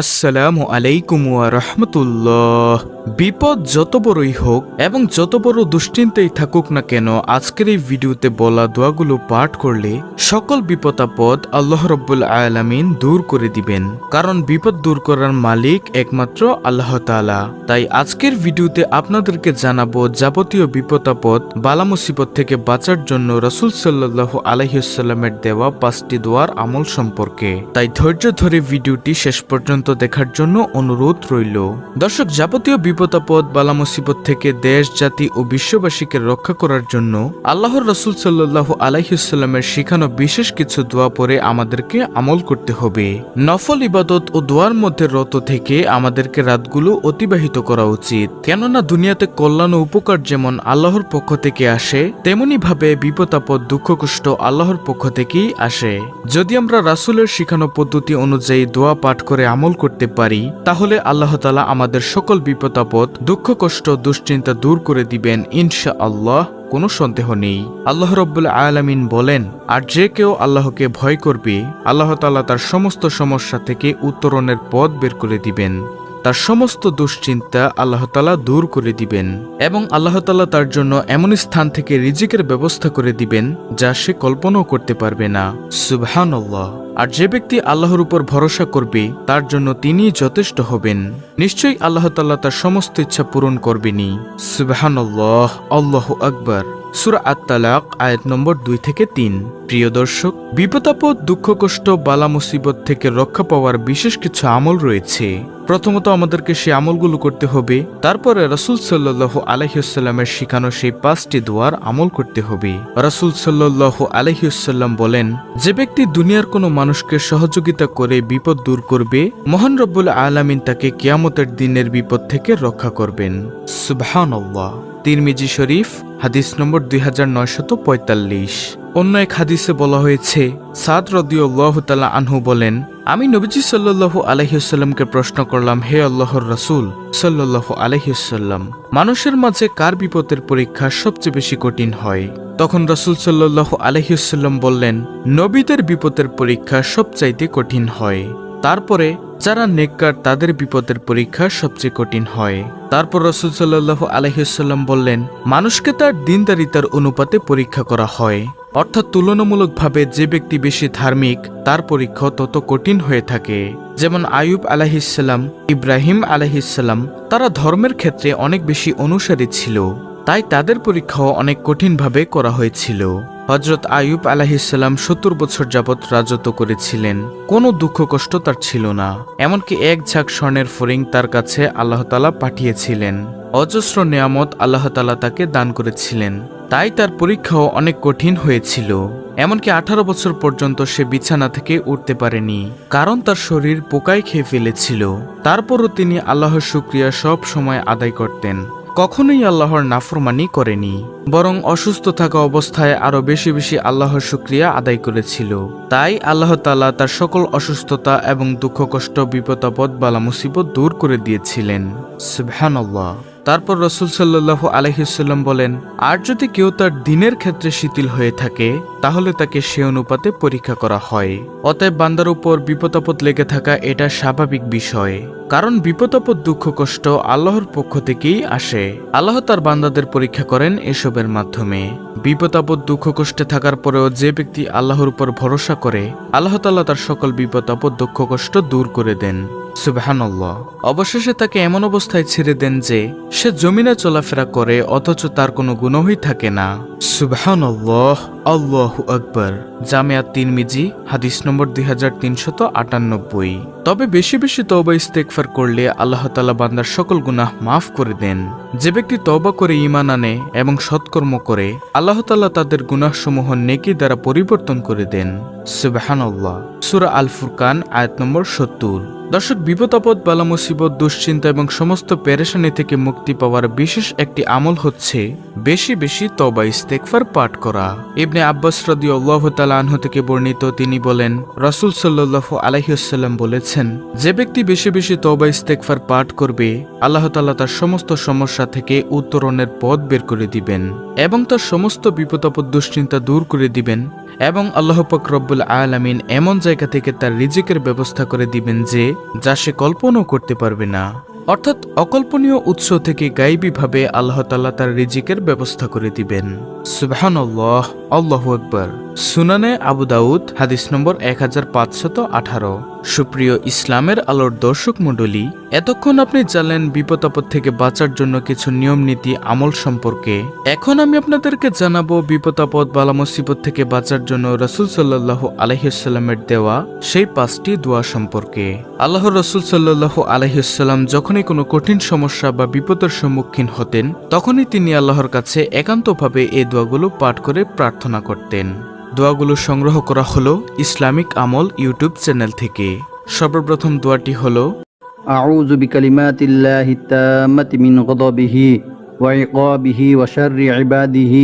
আসসালামু আলাইকুম ওয়া রাহমাতুল্লাহ। বিপদ যত বড়ই হোক এবং যত বড় দুশ্চিন্তাই থাকুক না কেন, আজকের এই ভিডিওতে বলা দোয়াগুলো পাঠ করলে সকল বিপদ আপদ আল্লাহ রব্বুল আলামিন দূর করে দিবেন। কারণ বিপদ দূর করার মালিক একমাত্র আল্লাহ তাআলা। তাই আজকের ভিডিওতে আপনাদেরকে জানাব যাবতীয় বিপদ আপদ বালা মুসিবত থেকে বাঁচার জন্য রসুল সাল্লাহ আলহিউসাল্লামের দেওয়া পাঁচটি দোয়ার আমল সম্পর্কে। তাই ধৈর্য ধরে ভিডিওটি শেষ পর্যন্ত দেখার জন্য অনুরোধ রইল। দর্শক, যাবতীয় বিপদ আপদ বালা মুসিবত থেকে দেশ, জাতি ও বিশ্ববাসীকে রক্ষা করার জন্য আল্লাহর রসুল সাল্লাহ আলাইসাল্লামের শিখানো বিশেষ কিছু দোয়া পরে আমাদেরকে আমল করতে হবে। নফল ইবাদত ও দোয়ার মধ্যে রত থেকে আমাদেরকে রাতগুলো অতিবাহিত করা উচিত। কেননা, দুনিয়াতে কল্যাণ ও উপকার যেমন আল্লাহর পক্ষ থেকে আসে তেমনি ভাবে বিপদ আপদ দুঃখ কষ্ট আল্লাহর পক্ষ থেকেই আসে। যদি আমরা রাসুলের শিখানো পদ্ধতি অনুযায়ী দোয়া পাঠ করে আমল করতে পারি, তাহলে আল্লাহ তালা আমাদের সকল বিপদ আপদ, দুঃখ কষ্ট, দুশ্চিন্তা দূর করে দিবেন ইনশা আল্লাহ কোনো সন্দেহ নেই। আল্লাহ রব্বুল আয়ালামিন বলেন, আর যে কেউ আল্লাহকে ভয় করবে, আল্লাহ তালা তার সমস্ত সমস্যা থেকে উত্তরণের পথ বের করে দিবেন। তার সমস্ত দুশ্চিন্তা আল্লাহ তালা দূর করে দিবেন এবং আল্লাহ তালা তার জন্য এমন স্থান থেকে রিজিকের ব্যবস্থা করে দিবেন যা সে কল্পনাও করতে পারবে না। সুবহান আর যে ব্যক্তি আল্লাহর উপর ভরসা করবে, তার জন্য তিনি যথেষ্ট হবেন। নিশ্চয়ই আল্লাহ তাল্লাহ তার সমস্ত ইচ্ছা পূরণ করবেনি সুবহান আল্লাহ আকবর। সুরা আত্মালাক আয়াত নম্বর দুই থেকে তিন। প্রিয় দর্শক বিপদাপদ দুঃখ, কষ্ট, বালা, মুসিবত থেকে রক্ষা পাওয়ার বিশেষ কিছু আমল রয়েছে। প্রথমত আমাদেরকে সেই আমলগুলো করতে হবে, তারপরে রসুল সাল্লাহ আলহিউসাল্লামের শিখানো সেই পাঁচটি দোয়ার আমল করতে হবে। রসুল সাল্লাহ আলহিউসাল্লাম বলেন, যে ব্যক্তি দুনিয়ার কোনো মানুষকে সহযোগিতা করে বিপদ দূর করবে, মহান রব্বুল আলামিন তাকে কিয়ামতের দিনের বিপদ থেকে রক্ষা করবেন। সুবহানাল্লাহ। তিরমিজি শরীফ, হাদিস নম্বর দুই অন্য এক হাদিসে বলা হয়েছে, সাদ রদিউল্লাহ তালা আনহু বলেন, আমি নবীজি সাল্লাল্লাহু আলহিউসাল্লামকে প্রশ্ন করলাম, হে আল্লাহর রাসূল, সাল্লাল্লাহু আলহিউসাল্লাম মানুষের মাঝে কার বিপদের পরীক্ষা সবচেয়ে বেশি কঠিন হয়? তখন রসুল সাল্লাল্লাহু আলহিউসাল্লাম বললেন, নবীদের বিপদের পরীক্ষা সবচাইতে কঠিন হয়। তারপরে যারা নেককার, তাদের বিপদের পরীক্ষা সবচেয়ে কঠিন হয়। তারপর রসুল সাল্লাহ বললেন, মানুষকে তার দিনদারিতার অনুপাতে পরীক্ষা করা হয়। অর্থাৎ তুলনামূলকভাবে যে ব্যক্তি বেশি ধার্মিক, তার পরীক্ষা তত কঠিন হয়ে থাকে। যেমন আয়ুব আলাহিসাল্লাম ইব্রাহিম আলাহিসাল্লাম তারা ধর্মের ক্ষেত্রে অনেক বেশি অনুসারী ছিল। তাই তাদের পরীক্ষাও অনেক কঠিনভাবে করা হয়েছিল। হজরত আয়ুব আলাহিসাল্লাম সত্তর বছর যাবৎ রাজত্ব করেছিলেন। কোনো দুঃখ কষ্ট তার ছিল না। এমনকি এক ঝাঁক স্বর্ণের ফরিং তার কাছে আল্লাহ তালা পাঠিয়েছিলেন। অজস্র নিয়ামত আল্লাহ তালা তাকে দান করেছিলেন। তাই তার পরীক্ষাও অনেক কঠিন হয়েছিল। এমনকি আঠারো বছর পর্যন্ত সে বিছানা থেকে উঠতে পারেনি, কারণ তার শরীর পোকায় খেয়ে ফেলেছিল। তারপরও তিনি আল্লাহর শুক্রিয়া সব সময় আদায় করতেন। কখনোই আল্লাহর নাফরমানি করেনি, বরং অসুস্থ থাকা অবস্থায় আরও বেশি বেশি আল্লাহর শুক্রিয়া আদায় করেছিল। তাই আল্লাহ তালা তার সকল অসুস্থতা এবং দুঃখ কষ্ট বিপদাপদ বালা মুসিবত দূর করে দিয়েছিলেন। সুবহানাল্লাহ। তারপর রসুল সাল্লাহ আলহিসাল্লাম বলেন, আর যদি কেউ তার দিনের ক্ষেত্রে শিথিল হয়ে থাকে, তাহলে তাকে সে অনুপাতে পরীক্ষা করা হয়। অতএব বান্দার উপর বিপদাপদ লেগে থাকা এটা স্বাভাবিক বিষয়, কারণ বিপদাপদ, দুঃখ, কষ্ট আল্লাহর পক্ষ থেকেই আসে। আল্লাহ তার বান্দাদের পরীক্ষা করেন এসবের মাধ্যমে। বিপদাপদ, দুঃখ, কষ্টে থাকার পরেও যে ব্যক্তি আল্লাহর উপর ভরসা করে, আল্লাহ তাল্লাহ তার সকল বিপদাপদ, দুঃখ, কষ্ট দূর করে দেন। সুবাহান্লাহ অবশেষে তাকে এমন অবস্থায় ছেড়ে দেন যে, সে জমিনে চলাফেরা করে, অথচ তার কোনো গুণই থাকে না। সুবাহ আল্লাহ আকবর। জামিয়া তিন মিজি হাদিস নম্বর দুই হাজার তিনশত আটানব্বই। তবে বেশি বেশি তওবা ইস্তেকফার করলে আল্লাহ তালা বান্দার সকল গুনাহ মাফ করে দেন। যে ব্যক্তি তওবা করে ইমান আনে এবং সৎকর্ম করে, আল্লাহ তালা তাদের গুনাহসমূহ নেকি দ্বারা পরিবর্তন করে দেন। সুবাহান্লাহ সুরা আল ফুরকান আয়াত নম্বর সত্তর। দর্শক বিপদাপদ বালা মুসিবত দুশ্চিন্তা এবং সমস্ত পেরেশানি থেকে মুক্তি পাওয়ার বিশেষ একটি আমল হচ্ছে বেশি বেশি তবা ইস্তেকফার পাঠ করা। ইবনে আব্বাস রদি আল্লাহ আনহু থেকে বর্ণিত তিনি বলেন, রসুল সাল্লাহ আলহিউসাল্লাম বলেছেন যে ব্যক্তি বেশি বেশি তবা ইস্তেকফার পাঠ করবে, আল্লাহ তাল্লাহ তার সমস্ত সমস্যা থেকে উত্তরণের পথ বের করে দিবেন এবং তার সমস্ত বিপদাপদ দুশ্চিন্তা দূর করে দিবেন এবং আল্লাহ পাক রব্বুল আলামিন এমন জায়গা থেকে তার রিজিকের ব্যবস্থা করে দিবেন যে, যা সে কল্পনাও করতে পারবে না। অর্থাৎ অকল্পনীয় উৎস থেকে গাইবীভাবে আল্লাহ তাল্লাহ তার রিজিকের ব্যবস্থা করে দিবেন। সুবহান আল্লাহ আল্লাহ আকবর। সুনানে আবু দাউদ, হাদিস নম্বর এক হাজার পাঁচশত আঠারো। সুপ্রিয় ইসলামের আলোর দর্শক মণ্ডলী, এতক্ষণ আপনি জানলেন বিপদ আপদ থেকে বাঁচার জন্য কিছু নিয়ম, নীতি, আমল সম্পর্কে। এখন আমি আপনাদেরকে জানাব বিপদ আপদ বালা মুসিবত থেকে বাঁচার জন্য রসুল সাল্লাহ আলহিসাল্লামের দেওয়া সেই পাঁচটি দোয়া সম্পর্কে। আল্লাহ রসুল সাল্লাহ আলহিসাল্লাম যখনই কোনো কঠিন সমস্যা বা বিপদের সম্মুখীন হতেন, তখনই তিনি আল্লাহর কাছে একান্তভাবে এই দোয়াগুলো পাঠ করে প্রার্থনা করতেন। দোয়াগুলো সংগ্রহ করা হলো ইসলামিক আমল ইউটিউব চ্যানেল থেকে সর্বপ্রথম দোয়াটি হলো أعوذ بكلمات الله التامة من غضبه وعقابه وشر عباده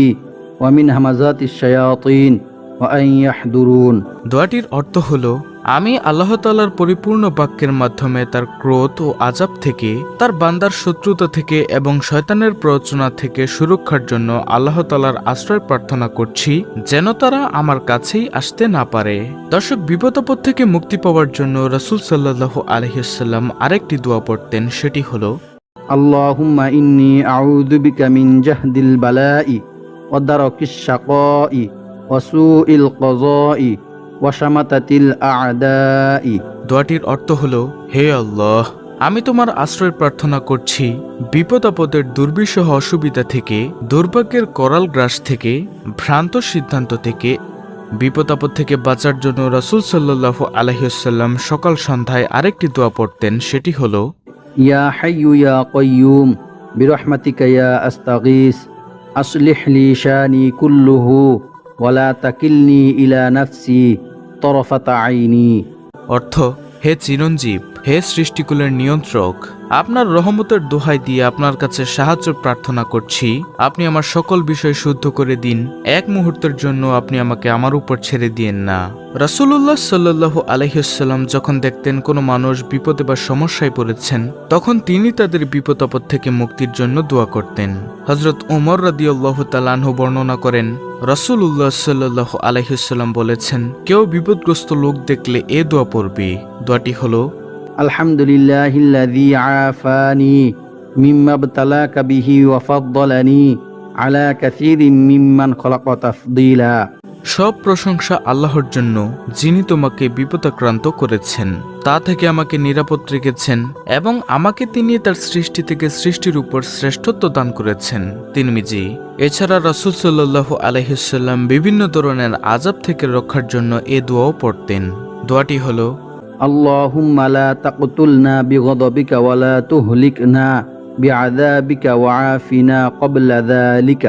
ومن همزات الشياطين وأن يحضرون দোয়াটির অর্থ হলো আমি আল্লাহ তালার পরিপূর্ণ বাক্যের মাধ্যমে তার ক্রোধ ও আজাব থেকে, তার বান্দার শত্রুতা থেকে এবং শয়তানের প্ররোচনা থেকে সুরক্ষার জন্য আল্লাহ তালার আশ্রয় প্রার্থনা করছি, যেন তারা আমার কাছেই আসতে না পারে। দর্শক বিপদাপদ থেকে মুক্তি পাওয়ার জন্য রসুল সাল্লাহ আলহিসাল্লাম আরেকটি দোয়া পড়তেন, সেটি হল আল্লাহ দোয়াটির অর্থ হলো হে আল্লাহ আমি তোমার আশ্রয় প্রার্থনা করছি বিপদ আপদের দুর্বিষহ অসুবিধা থেকে দুর্ভাগ্যের করাল গ্রাস থেকে ভ্রান্ত সিদ্ধান্ত থেকে বিপদ আপদ থেকে বাঁচার জন্য রসুল সাল্লু আলহিসাল্লাম সকাল সন্ধ্যায় আরেকটি দোয়া পড়তেন সেটি হল ইয়া হাইয়ু ইয়া কয়ুম বিরহমাতিকা ইয়া আস্তাগিস আসলিহ শানি কুল্লুহু। অর্থ হে চিরঞ্জীব হে সৃষ্টিকুলের নিয়ন্ত্রক, আপনার রহমতের দোহাই দিয়ে আপনার কাছে সাহায্য প্রার্থনা করছি। আপনি আমার সকল বিষয় শুদ্ধ করে দিন। এক মুহূর্তের জন্য আপনি আমাকে আমার উপর ছেড়ে দিয়েন না। রাসুল্লাহ সাল্লাহ আলহিসাল্লাম যখন দেখতেন কোনো মানুষ বিপদে বা সমস্যায় পড়েছেন, তখন তিনি তাদের বিপদ আপদ থেকে মুক্তির জন্য দোয়া করতেন। হজরত উমর রাদিউল্লাহ তালানহু বর্ণনা করেন রাসুল্লাহ সাল্লাহ আলহিসাল্লাম বলেছেন, কেউ বিপদগ্রস্ত লোক দেখলে এ দোয়া পড়বে। দোয়াটি হলো আলহামদুলিল্লাহিল্লাযী আফানি মিম্মা ইবতালাকা বিহি ওয়া আলা কাসীরিম মিম্মান খালাকা তাফদীলা। সব প্রশংসা আল্লাহর জন্য, যিনি তোমাকে বিপদাক্রান্ত করেছেন, তা থেকে আমাকে নিরাপদ রেখেছেন এবং আমাকে তিনি তার সৃষ্টি থেকে সৃষ্টির উপর শ্রেষ্ঠত্ব দান করেছেন। তিনমিজি এছাড়া রসুল সাল্লু আলহিসাল্লাম বিভিন্ন ধরনের আজাব থেকে রক্ষার জন্য এ দোয়াও পড়তেন। দোয়াটি হলো اللهم لا تقتلنا بغضبك ولا تهلكنا بعذابك وعافنا قبل ذلك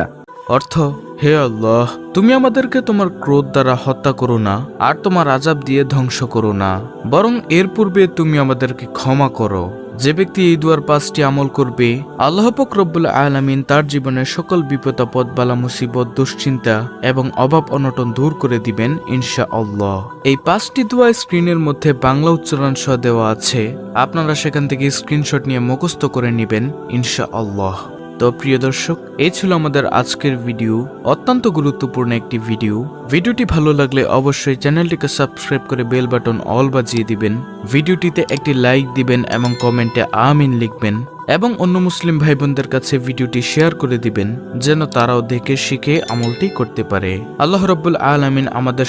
অর্থ হে আল্লাহ তুমি আমাদেরকে তোমার ক্রোধ দ্বারা হত্যা করো না আর তোমার আজাব দিয়ে ধ্বংস করো না বরং এর পূর্বে তুমি আমাদেরকে ক্ষমা করো যে ব্যক্তি এই দুয়ার পাঁচটি আমল করবে, আল্লাহ পাক রব্বুল আলামিন তার জীবনের সকল বিপদাপদ বালা, মুসিবত, দুশ্চিন্তা এবং অভাব, অনটন দূর করে দিবেন ইনশা আল্লাহ এই পাঁচটি দোয়া স্ক্রিনের মধ্যে বাংলা উচ্চারণ সহ দেওয়া আছে। আপনারা সেখান থেকে স্ক্রিনশট নিয়ে মুখস্থ করে নেবেন ইনশা আল্লাহ তো প্রিয় দর্শক, এই ছিল আমাদের আজকের ভিডিও অত্যন্ত গুরুত্বপূর্ণ একটি ভিডিও ভিডিওটি ভালো লাগলে অবশ্যই চ্যানেলটিকে সাবস্ক্রাইব করে বেল বাটন অল বাজিয়ে দিবেন। ভিডিওটিতে একটি লাইক দিবেন এবং কমেন্টে আমিন লিখবেন। এবং অন্য মুসলিম ভাই বোনদের কাছে ভিডিওটি শেয়ার করে দিবেন, যেন তারাও দেখে, শিখে আমলটি করতে পারে। আল্লাহ রব্বুল আলামিন আমাদের